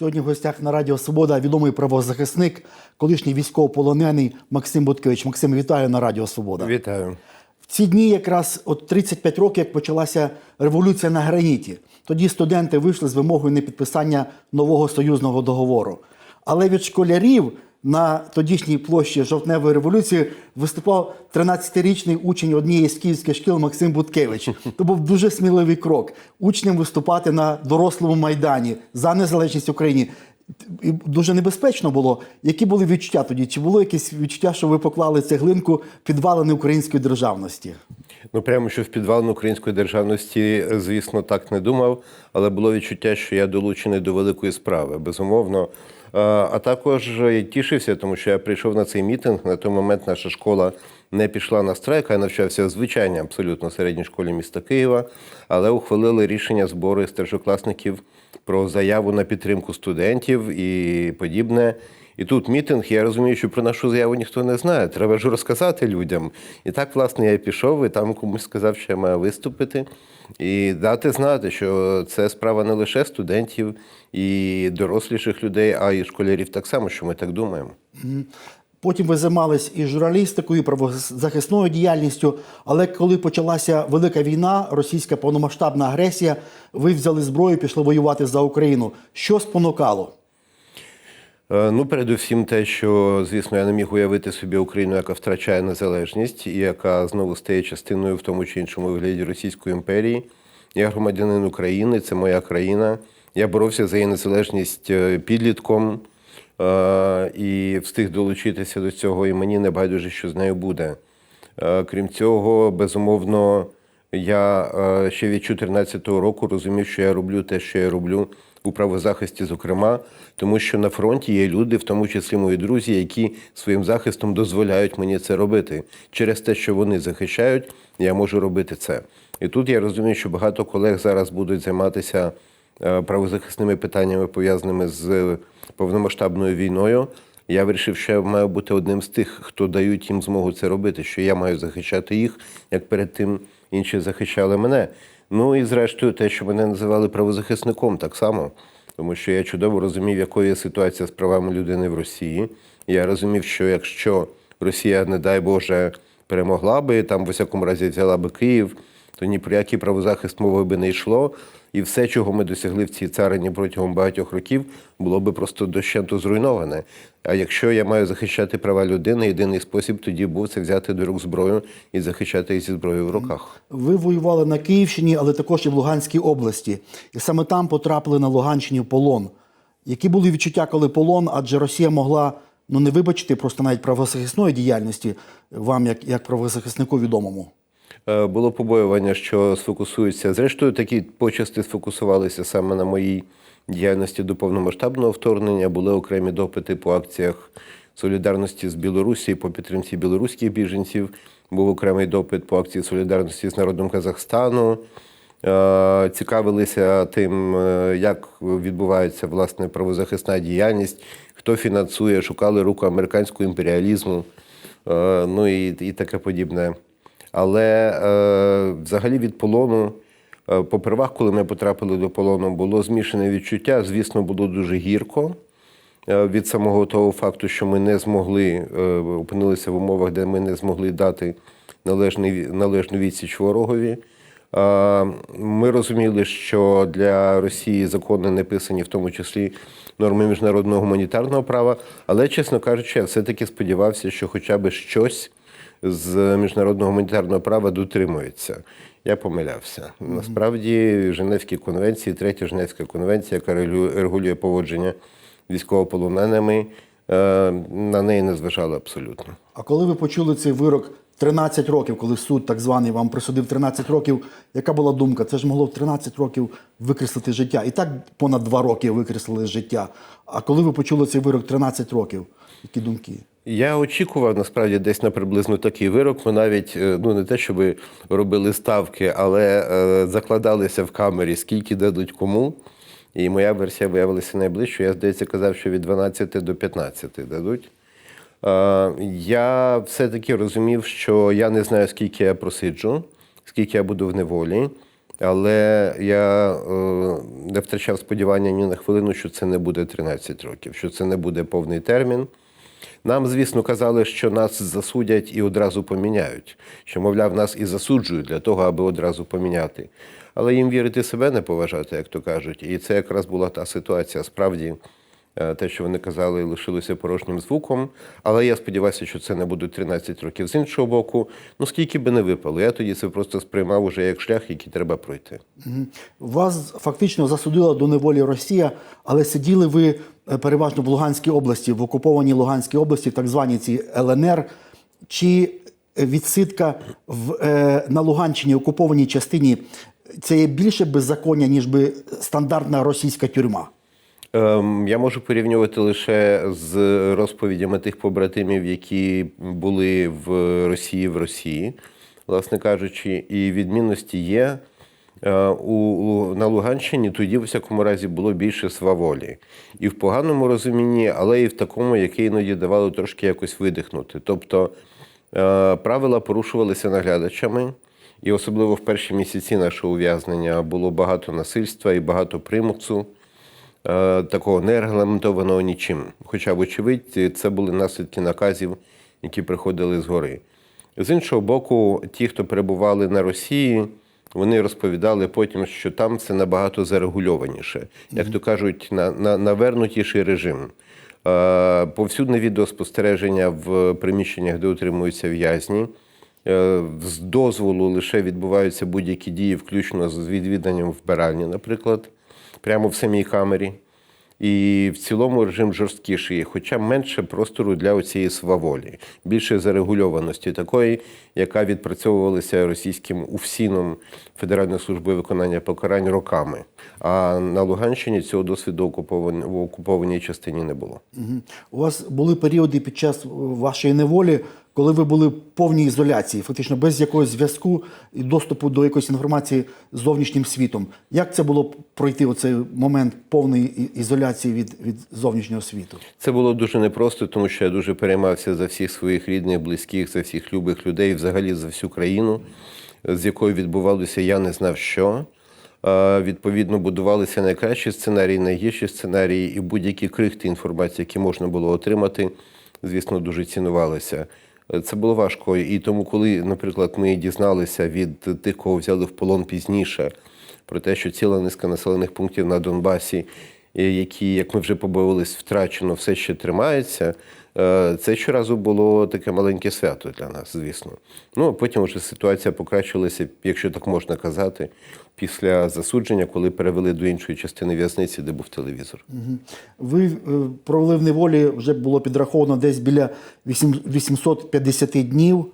Сьогодні в гостях на Радіо Свобода відомий правозахисник, колишній військовополонений Максим Буткевич. Максим, вітаю на Радіо Свобода. Вітаю. В ці дні якраз от 35 років, як почалася революція на граніті. Тоді студенти вийшли з вимогою непідписання нового союзного договору. Але від школярів на тодішній площі жовтневої революції виступав 13-річний учень однієї з київських шкіл Максим Буткевич. То був дуже сміливий крок учням виступати на дорослому майдані за незалежність України. І дуже небезпечно було. Які були відчуття тоді? Чи було якесь відчуття, що ви поклали цеглинку підвалини української державності? Ну прямо що в підвалину української державності, звісно, так не думав, але було відчуття, що я долучений до великої справи, безумовно. Е, А також я тішився, тому що я прийшов на цей мітинг. На той момент наша школа не пішла на страйк, а навчався в звичайній абсолютно середній школі міста Києва, але ухвалили рішення збори старшокласників про заяву на підтримку студентів і подібне. І тут мітинг, я розумію, що про нашу заяву ніхто не знає. Треба ж розказати людям. І так, власне, я пішов і там комусь сказав, що я маю виступити і дати знати, що це справа не лише студентів і доросліших людей, а й школярів так само, що ми так думаємо. Потім ви займались і журналістикою, і правозахисною діяльністю. Але коли почалася велика війна, російська повномасштабна агресія, ви взяли зброю, і пішли воювати за Україну. Що спонукало? Е, Ну, передусім, те, що, звісно, я не міг уявити собі Україну, яка втрачає незалежність і яка знову стає частиною в тому чи іншому вигляді Російської імперії. Я громадянин України, це моя країна. Я боровся за її незалежність е, підлітком і встиг долучитися до цього, і мені не байдуже, що з нею буде. Е, Крім цього, безумовно, я е, ще від 2014 року розумів, що я роблю те, що я роблю у правозахисті, зокрема, тому що на фронті є люди, в тому числі мої друзі, які своїм захистом дозволяють мені це робити. Через те, що вони захищають, я можу робити це. І тут я розумію, що багато колег зараз будуть займатися е, правозахисними питаннями, пов'язаними з повномасштабною війною. Я вирішив, що я маю бути одним з тих, хто дають їм змогу це робити, що я маю захищати їх, як перед тим інші захищали мене. Ну і зрештою, те, що мене називали правозахисником, так само, тому що я чудово розумів, якою є ситуація з правами людини в Росії. Я розумів, що якщо Росія, не дай Боже, перемогла би там, в усякому разі, взяла би Київ, то ні про який правозахист мови би не йшло. І все, чого ми досягли в цій царині протягом багатьох років, було би просто дощенту зруйноване. А якщо я маю захищати права людини, єдиний спосіб тоді був це взяти до рук зброю і захищати їх зі зброєю в руках. Ви воювали на Київщині, але також і в Луганській області. І саме там потрапили на Луганщині в полон. Які були відчуття, коли полон, адже Росія могла ну не вибачити просто навіть правозахисної діяльності вам, як, як правозахиснику відомому. Е, Було побоювання, що сфокусуються. Зрештою, такі почасти сфокусувалися саме на моїй діяльності до повномасштабного вторгнення. Були окремі допити по акціях солідарності з Білорусі по підтримці білоруських біженців. Був окремий допит по акції солідарності з народом Казахстану. Е, Цікавилися тим, е, як відбувається власне правозахисна діяльність, хто фінансує, шукали руку американського імперіалізму, ну і, і таке подібне. Але е, взагалі від полону, е, попервах, коли ми потрапили до полону, було змішане відчуття. Звісно, було дуже гірко е, від самого того факту, що ми не змогли е, опинилися в умовах, де ми не змогли дати належний, належну відсіч ворогові. Ми розуміли, що для Росії закони не писані, в тому числі норми міжнародного гуманітарного права. Але, чесно кажучи, я все-таки сподівався, що хоча б щось з міжнародного гуманітарного права дотримується. Я помилявся. Насправді, Женевські конвенції, третя Женевська конвенція, яка регулює- регулює поводження військовополоненими, е, на неї не зважали абсолютно. А коли ви почули цей вирок 13 років, коли суд так званий вам присудив 13 років, яка була думка? Це ж могло в 13 років викреслити життя. І так понад 2 роки викреслили життя. А коли ви почули цей вирок 13 років, які думки? Я очікував насправді десь на приблизно такий вирок. Ми навіть е, ну не те, щоб робили ставки, але е, закладалися в камері, скільки дадуть кому. І моя версія виявилася найближчою. Я, здається, казав, що від 12 до 15 дадуть. Е, я все-таки розумів, що я не знаю, скільки я просиджу, скільки я буду в неволі. Але я е, не втрачав сподівання ні на хвилину, що це не буде 13 років, що це не буде повний термін. Нам, звісно, казали, що нас засудять і одразу поміняють, що, мовляв, нас і засуджують для того, аби одразу поміняти. Але їм вірити себе не поважати, як то кажуть. І це якраз була та ситуація. Справді, е, те, що вони казали, лишилося порожнім звуком. Але я сподіваюся, що це не буде 13 років. З іншого боку, ну скільки би не випало, я тоді це просто сприймав уже як шлях, який треба пройти. Вас фактично засудила до неволі Росія, але сиділи ви переважно в Луганській області, в окупованій Луганській області, так званій цій ЛНР. Чи відсидка в, е, на Луганщині, окупованій частині, це є більше беззаконня, ніж би стандартна російська тюрма? Ем, Я можу порівнювати лише з розповідями тих побратимів, які були в Росії в Росії, власне кажучи, і відмінності є. Е, У, на Луганщині тоді, в всякому разі, було більше сваволі. І в поганому розумінні, але і в такому, яке іноді давало трошки якось видихнути. Тобто е, правила порушувалися наглядачами, і особливо в перші місяці нашого ув'язнення було багато насильства і багато примусу е, такого не регламентованого нічим. Хоча, вочевидь, це були наслідки наказів, які приходили згори. З іншого боку, ті, хто перебували на Росії, вони розповідали потім, що там це набагато зарегульованіше, як то кажуть, на, на, навернутіший режим. Е, Повсюдне відеоспостереження в приміщеннях, де утримуються в'язні. Е, З дозволу лише відбуваються будь-які дії, включно з відвіданням вбиральні, наприклад, прямо в самій камері. І в цілому режим жорсткіший, хоча менше простору для цієї сваволі, більше зарегульованості такої, яка відпрацьовувалася російським УФСІНом Федеральної служби виконання покарань роками. А на Луганщині цього досвіду окупованій- в окупованій частині не було. У вас були періоди під час вашої неволі, коли ви були в повній ізоляції, фактично без якогось зв'язку і доступу до якоїсь інформації з зовнішнім світом. Як це було пройти оцей момент повної ізоляції від, від зовнішнього світу? Це було дуже непросто, тому що я дуже переймався за всіх своїх рідних, близьких, за всіх любих людей, взагалі за всю країну, з якою відбувалося я не знав що. Відповідно, будувалися найкращі сценарії, найгірші сценарії, і будь-які крихти інформації, які можна було отримати, звісно, дуже цінувалися. Це було важко. І тому, коли, наприклад, ми дізналися від тих, кого взяли в полон пізніше, про те, що ціла низка населених пунктів на Донбасі, е, які, як ми вже побоювалися, втрачено, все ще тримаються. Е, Це щоразу було таке маленьке свято для нас, звісно. Ну а потім вже ситуація покращилася, якщо так можна казати, після засудження, коли перевели до іншої частини в'язниці, де був телевізор. Ви е, провели в неволі, вже було підраховано десь біля вісім- 850 днів.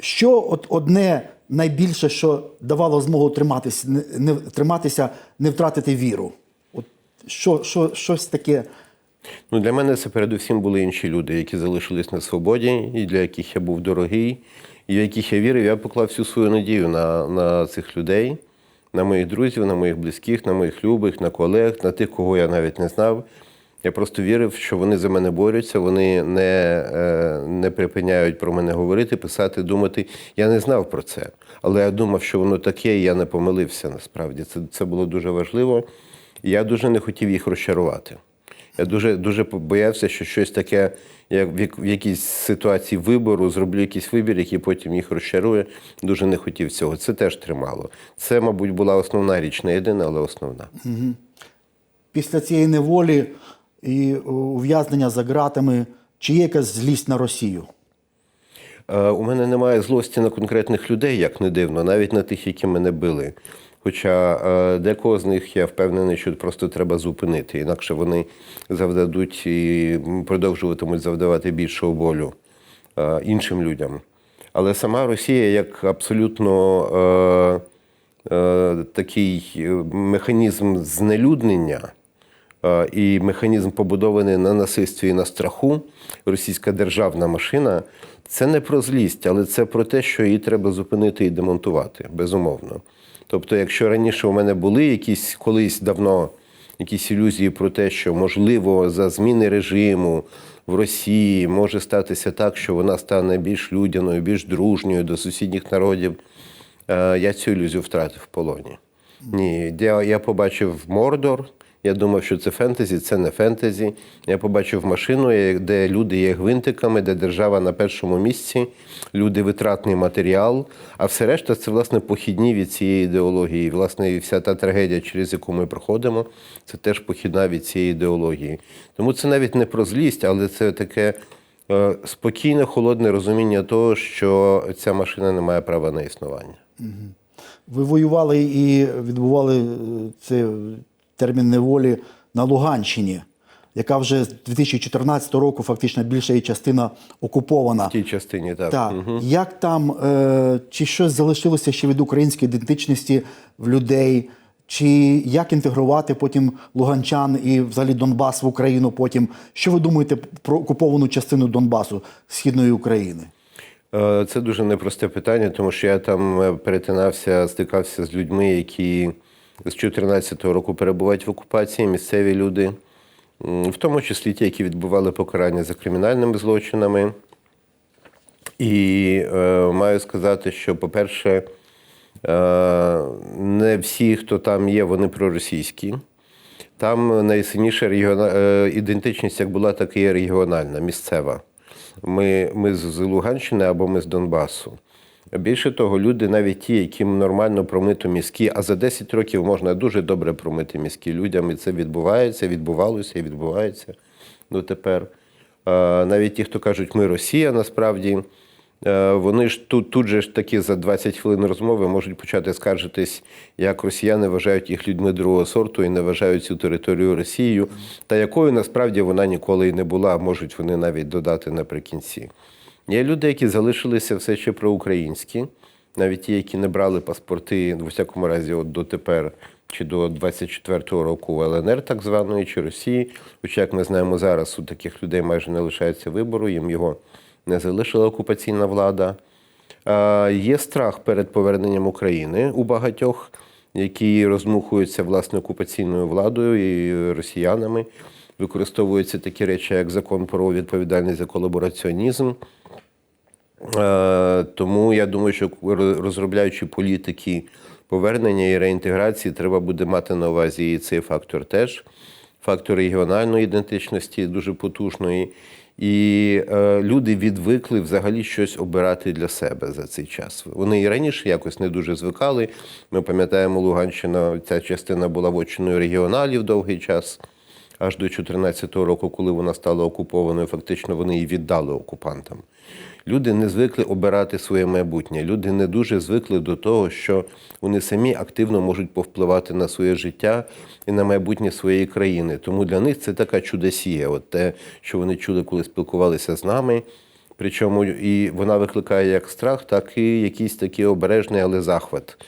Що от одне найбільше, що давало змогу триматися, не, триматися, не втратити віру? От що, що, щось таке. Ну, для мене це передусім були інші люди, які залишились на свободі, і для яких я був дорогий, і в яких я вірив. Я поклав всю свою надію на, на цих людей, на моїх друзів, на моїх близьких, на моїх любих, на колег, на тих, кого я навіть не знав. Я просто вірив, що вони за мене борються, вони не, е, не припиняють про мене говорити, писати, думати. Я не знав про це, але я думав, що воно таке, і я не помилився насправді. Це, це було дуже важливо. І я дуже не хотів їх розчарувати. Я дуже дуже боявся, що щось таке, як в як- в якійсь ситуації вибору, зроблю якийсь вибір, який потім їх розчарує. Дуже не хотів цього. Це теж тримало. Це, мабуть, була основна річ, не єдина, але основна. Після цієї неволі і е, ув'язнення за ґратами, чи є якась злість на Росію? Е, У мене немає злості на конкретних людей, як не дивно, навіть на тих, які мене били. Хоча е, декого з них я впевнений, що просто треба зупинити, інакше вони завдадуть і продовжуватимуть завдавати більшого болю е, іншим людям. Але сама Росія як абсолютно е, такий механізм знелюднення і механізм побудований на насильстві і на страху, російська державна машина, це не про злість, але це про те, що її треба зупинити і демонтувати, безумовно. Тобто, якщо раніше у мене були якісь колись давно якісь ілюзії про те, що можливо за зміни режиму в Росії може статися так, що вона стане більш людяною, більш дружньою до сусідніх народів, е, я цю ілюзію втратив в полоні. Ні, я, я побачив Мордор. Я думав, що це фентезі, це не фентезі. Я побачив машину, де люди є гвинтиками, де держава на першому місці, люди витратний матеріал. А все решта це власне похідні від цієї ідеології. Власне, і вся та трагедія, через яку ми проходимо, це теж похідна від цієї ідеології. Тому це навіть не про злість, але це таке е, спокійне, холодне розуміння того, що ця машина не має права на існування. Ви воювали і відбували е, це термін неволі на Луганщині, яка вже з 2014 року фактично більша її частина окупована. В тій частині так. Так. Як там, е, чи щось залишилося ще від української ідентичності в людей? Чи як інтегрувати потім луганчан і взагалі Донбас в Україну потім? Що ви думаєте про окуповану частину Донбасу Східної України? Е, Це дуже непросте питання, тому що я там е, перетинався, стикався з людьми, які з 2014 року перебувають в окупації, місцеві люди, в тому числі ті, які відбували покарання за кримінальними злочинами. І е, маю сказати, що, по-перше, е, не всі, хто там є, вони проросійські. Там найсильніша регіона... е, ідентичність як була, так і є регіональна, місцева. Ми, ми з з Луганщини або ми з Донбасу. Більше того, люди, навіть ті, яким нормально промито мізки, а за 10 років можна дуже добре промити мізки людям, і це відбувається, відбувалося і відбувається дотепер. Е, Навіть ті, хто кажуть, ми Росія, насправді, е, вони ж тут, тут же ж таки за 20 хвилин розмови можуть почати скаржитись, як росіяни вважають їх людьми другого сорту і не вважають цю територію Росією, та якою насправді вона ніколи і не була, можуть вони навіть додати наприкінці. Є люди, які залишилися все ще проукраїнські, навіть ті, які не брали паспорти, в усякому разі, от дотепер чи до 24-го року ЛНР, так званої, чи Росії. Хоча, як ми знаємо зараз, у таких людей майже не лишається вибору, їм його не залишила окупаційна влада. Є страх перед поверненням України у багатьох, які розмухуються власне окупаційною владою і росіянами. Використовуються такі речі, як закон про відповідальність за колабораціонізм. Е, Тому я думаю, що розробляючи політики повернення і реінтеграції, треба буде мати на увазі і цей фактор теж. Фактор регіональної ідентичності дуже потужної. І е, люди відвикли взагалі щось обирати для себе за цей час. Вони і раніше якось не дуже звикали. Ми пам'ятаємо, Луганщина, ця частина була вотчиною регіоналів довгий час, аж до 2014 року, коли вона стала окупованою, фактично вони її віддали окупантам. Люди не звикли обирати своє майбутнє. Люди не дуже звикли до того, що вони самі активно можуть повпливати на своє життя і на майбутнє своєї країни. Тому для них це така чудосія, от те, що вони чули, коли спілкувалися з нами. Причому і вона викликає як страх, так і якийсь такий обережний, але захват.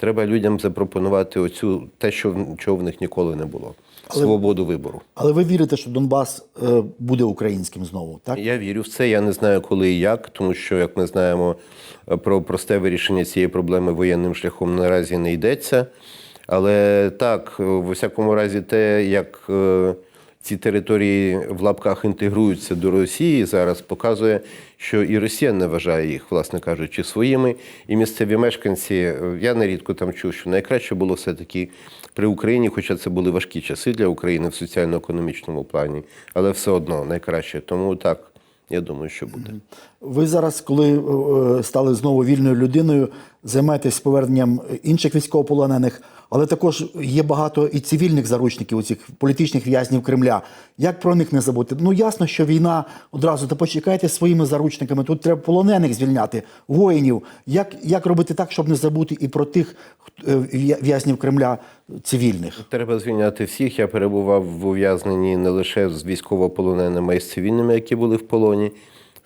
Треба людям запропонувати оцю те, що чого в них ніколи не було. Свободу вибору. Але ви вірите, що Донбас е, буде українським знову, так? Я вірю в це. Я не знаю, коли і як, тому що, як ми знаємо, про просте вирішення цієї проблеми воєнним шляхом наразі не йдеться. Але так, в усякому разі, те, як е, ці території в лапках інтегруються до Росії, зараз показує, що і Росія не вважає їх, власне кажучи, своїми. І місцеві мешканці, е, я нерідко там чув, що найкраще було все-таки при Україні, хоча це були важкі часи для України в соціально-економічному плані, але все одно найкраще. Тому так, я думаю, що буде. Ви зараз, коли е, стали знову вільною людиною, займаєтесь поверненням інших військовополонених, але також є багато і цивільних заручників, цих політичних в'язнів Кремля. Як про них не забути? Ну ясно, що війна одразу та почекайте своїми заручниками. Тут треба полонених звільняти, воїнів. Як, як робити так, щоб не забути і про тих е, в'язнів Кремля цивільних? Треба звільняти всіх. Я перебував в ув'язненні не лише з військовополоненими, а й з цивільними, які були в полоні.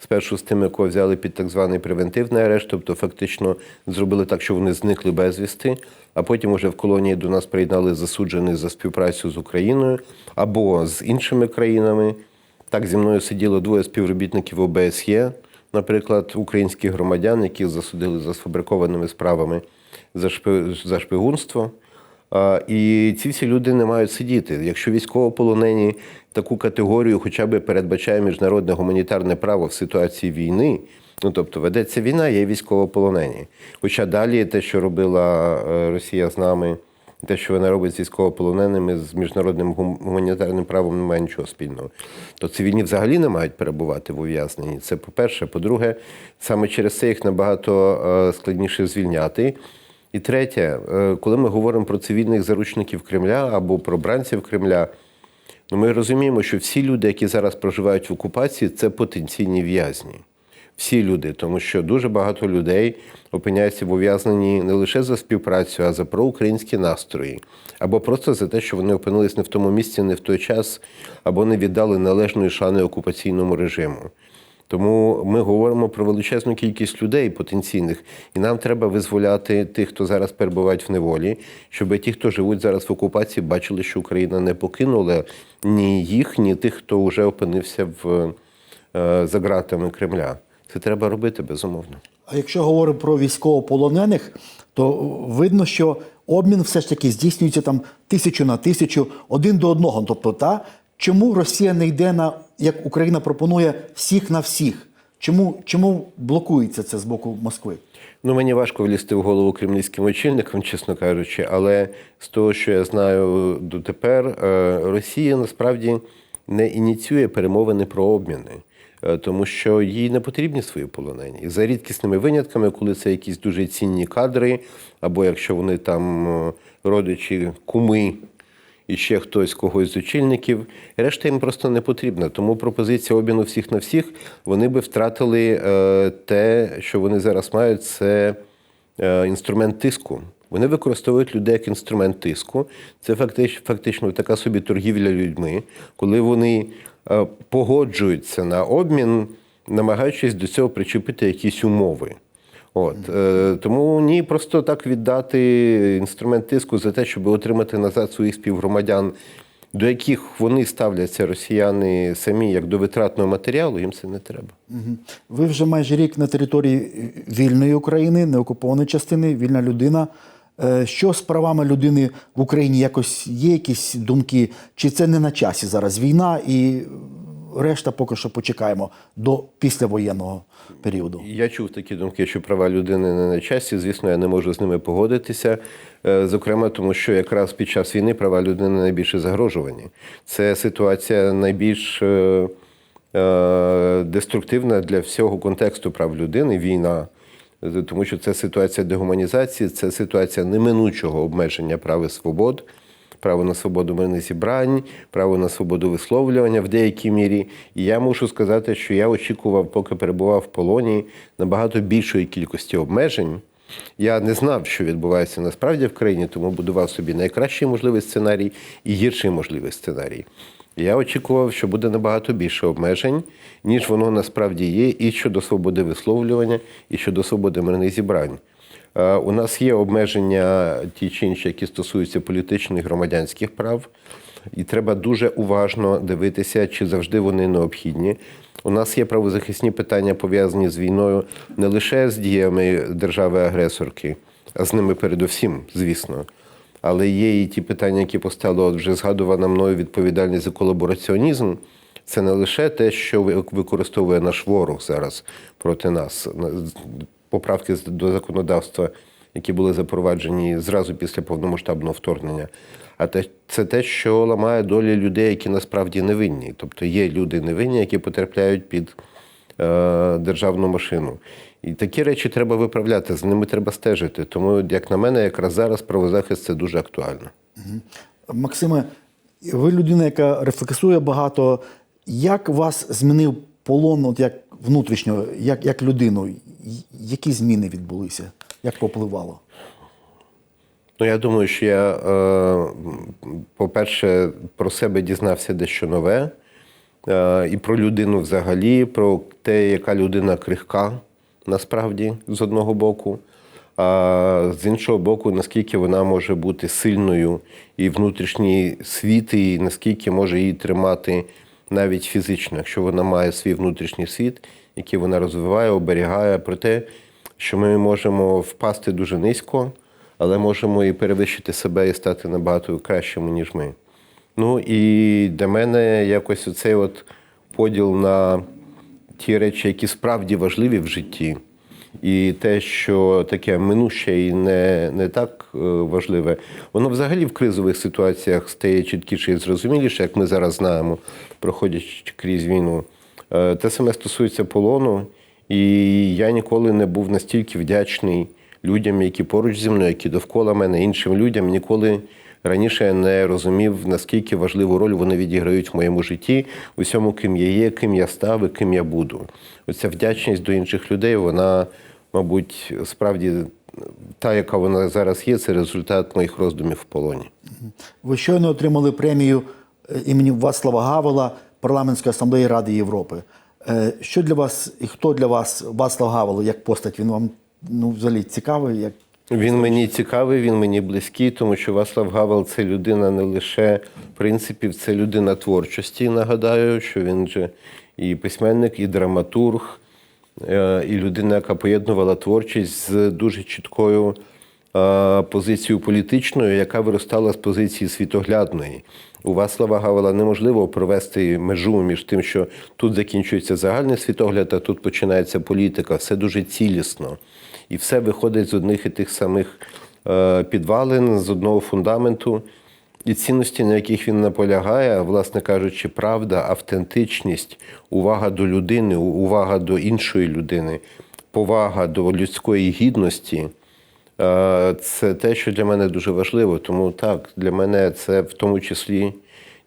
Спершу з тими, кого взяли під так званий превентивний арешт, тобто фактично зробили так, що вони зникли безвісти, а потім уже в колонії до нас приєднали засуджених за співпрацю з Україною або з іншими країнами. Так зі мною сиділо двоє співробітників ОБСЄ, наприклад, українських громадян, яких засудили за сфабрикованими справами за шпигунство. І ці всі люди не мають сидіти. Якщо військовополонені таку категорію хоча б передбачає міжнародне гуманітарне право в ситуації війни, ну тобто ведеться війна, є військовополонені. Хоча далі те, що робила е, Росія з нами, Те, що вона робить з військовополоненими, з міжнародним гуманітарним правом немає нічого спільного. То цивільні взагалі не мають перебувати в ув'язненні. Це по-перше. По-друге, саме через це їх набагато е, складніше звільняти. І третє, е, коли ми говоримо про цивільних заручників Кремля або про бранців Кремля, ну ми розуміємо, що всі люди, які зараз проживають в окупації, це потенційні в'язні. Всі люди, тому що дуже багато людей опиняються в ув'язненні не лише за співпрацю, а за проукраїнські настрої, або просто за те, що вони опинились не в тому місці, не в той час, або не віддали належної шани окупаційному режиму. Тому ми говоримо про величезну кількість людей потенційних, і нам треба визволяти тих, хто зараз перебувають в неволі, щоб ті, хто живуть зараз в окупації, бачили, що Україна не покинула ні їх, ні тих, хто вже опинився в, е, за ґратами Кремля. Це треба робити безумовно. А якщо говоримо про військовополонених, то видно, що обмін все ж таки здійснюється там тисячу на тисячу, один до одного. Тобто, та чому Росія не йде на як Україна пропонує всіх на всіх? Чому, чому блокується це з боку Москви? Ну, мені важко влізти в голову кремлівським очільникам, чесно кажучи, але з того, що я знаю дотепер, е, Росія насправді не ініціює перемовини про обміни, е, тому що їй не потрібні свої полонені. І за рідкісними винятками, коли це якісь дуже цінні кадри, або якщо вони там е, родичі, куми і ще хтось когось з очільників. Решта їм просто не потрібна. Тому пропозиція обміну всіх на всіх вони би втратили е, те, що вони зараз мають, це е, інструмент тиску. Вони використовують людей як інструмент тиску. Це фактично, фактично така собі торгівля людьми, коли вони е, погоджуються на обмін, намагаючись до цього причепити якісь умови. От е, тому ні, просто так віддати інструмент тиску за те, щоб отримати назад своїх співгромадян, до яких вони ставляться росіяни самі як до витратного матеріалу, їм це не треба. Ви вже майже рік на території вільної України, неокупованої частини, вільна людина. Е, Що з правами людини в Україні якось є якісь думки? Чи це не на часі зараз війна і решта поки що почекаємо до післявоєнного періоду? Я чув такі думки, що права людини не на часі. Звісно, я не можу з ними погодитися. Е, Зокрема, тому що якраз під час війни права людини найбільше загрожувані. Це ситуація найбільш е, е, деструктивна для всього контексту прав людини війна. Тому що це ситуація дегуманізації, це ситуація неминучого обмеження прав і свобод, право на свободу мирних зібрань, право на свободу висловлювання в деякій мірі. І я мушу сказати, що я очікував, поки перебував в полоні, набагато більшої кількості обмежень. Я не знав, що відбувається насправді в країні, тому будував собі найкращий можливий сценарій і гірший можливий сценарій. Я очікував, що буде набагато більше обмежень, ніж воно насправді є, і щодо свободи висловлювання, і щодо свободи мирних зібрань. Е, У нас є обмеження ті чи інші, які стосуються політичних громадянських прав, і треба дуже уважно дивитися, чи завжди вони необхідні. У нас є правозахисні питання пов'язані з війною не лише з діями держави-агресорки, а з ними передусім, звісно. Але є і ті питання, які постало вже згадувана мною відповідальність за колабораціонізм. Це не лише те, що використовує наш ворог зараз проти нас. Поправки до законодавства, які були запроваджені зразу після повномасштабного вторгнення. А це те, що ламає долі людей, які насправді невинні. Тобто є люди невинні, які потрапляють під е, державну машину. І такі речі треба виправляти, з ними треба стежити. Тому, як на мене, якраз зараз правозахист це дуже актуально. Максиме, ви людина, яка рефлексує багато. Як вас змінив полон, от як внутрішньо, як, як людину? Які зміни відбулися? Як попливало? Ну, я думаю, що я, е, по-перше, про себе дізнався дещо нове. Е, і про людину взагалі, про те, яка людина крихка насправді з одного боку. А з іншого боку, наскільки вона може бути сильною і внутрішній світ, і наскільки може її тримати навіть фізично, якщо вона має свій внутрішній світ, який вона розвиває, оберігає, про те, що ми можемо впасти дуже низько, але можемо і перевищити себе і стати набагато кращими, ніж ми. Ну і для мене якось оцей от поділ на ті речі, які справді важливі в житті, І те, що таке минуще і не, не так е, важливе, воно взагалі в кризових ситуаціях стає чіткіше і зрозуміліше, як ми зараз знаємо, проходячи крізь війну. Е, Те саме стосується полону, і я ніколи не був настільки вдячний людям, які поруч зі мною, які довкола мене, іншим людям. Ніколи раніше не розумів, наскільки важливу роль вони відіграють в моєму житті, усьому, ким я є, ким я став і ким я буду. Оця вдячність до інших людей, вона, мабуть, справді та, яка вона зараз є, це результат моїх роздумів в полоні. Ви щойно отримали премію е, імені Вацлава Гавела Парламентської асамблеї Ради Європи. Е, Що для вас і хто для вас Вацлав Гавел як постать? Він вам ну, взагалі цікавий? Як... Він мені цікавий, він мені близький, тому що Васлав Гавел це людина не лише принципів, це людина творчості. Нагадаю, що він же і письменник, і драматург, е, і людина, яка поєднувала творчість з дуже чіткою е, позицією політичною, яка виростала з позиції світоглядної. У Васлава Гавела неможливо провести межу між тим, що тут закінчується загальний світогляд, а тут починається політика. Все дуже цілісно. І все виходить з одних і тих самих е, підвалин, з одного фундаменту. І цінності, на яких він наполягає, власне кажучи, правда, автентичність, увага до людини, увага до іншої людини, повага до людської гідності. Е, Це те, що для мене дуже важливо. Тому так, для мене це в тому числі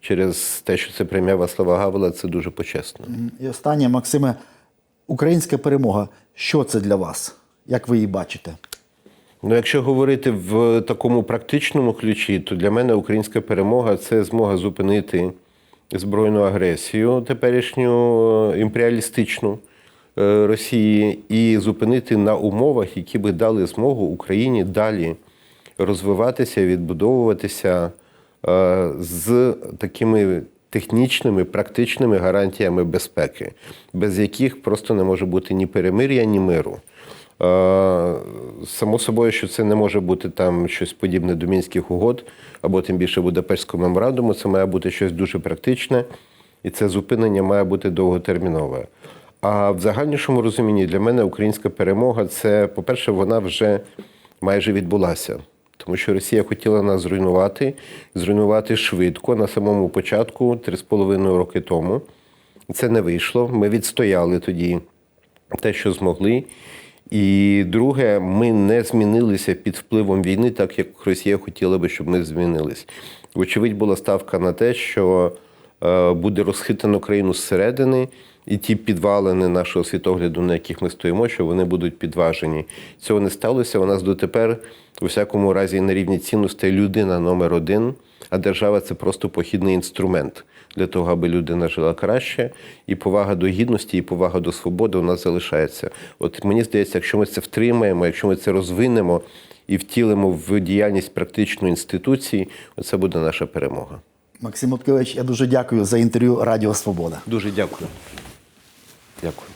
через те, що це премія Васлава Гавела, це дуже почесно. І останнє, Максиме, українська перемога. Що це для вас? Як ви її бачите? Ну, якщо говорити в такому практичному ключі, то для мене українська перемога це змога зупинити збройну агресію теперішню е, імперіалістичну Росії і зупинити на умовах, які би дали змогу Україні далі розвиватися, відбудовуватися е, з такими технічними, практичними гарантіями безпеки, без яких просто не може бути ні перемир'я, ні миру. Е, Само собою, що це не може бути там щось подібне до мінських угод, або тим більше Будапештського меморандуму. Це має бути щось дуже практичне, і це зупинення має бути довготермінове. А в загальнішому розумінні для мене українська перемога це, по-перше, вона вже майже відбулася. Тому що Росія хотіла нас зруйнувати, зруйнувати швидко на самому початку, 3,5 роки тому. Це не вийшло. Ми відстояли тоді те, що змогли. І друге, ми не змінилися під впливом війни, так як Росія хотіла би, щоб ми змінились. Вочевидь, була ставка на те, що е, буде розхитано країну зсередини, і ті підвалини нашого світогляду, на яких ми стоїмо, що вони будуть підважені. Цього не сталося. У нас дотепер, у всякому разі, на рівні цінностей людина номер один, а держава це просто похідний інструмент для того, аби людина жила краще, і повага до гідності, і повага до свободи у нас залишається. От мені здається, якщо ми це втримаємо, якщо ми це розвинемо і втілимо в діяльність практичної інституції, це буде наша перемога. Максим Уткевич, я дуже дякую за інтерв'ю Радіо Свобода. Дуже дякую. Дякую.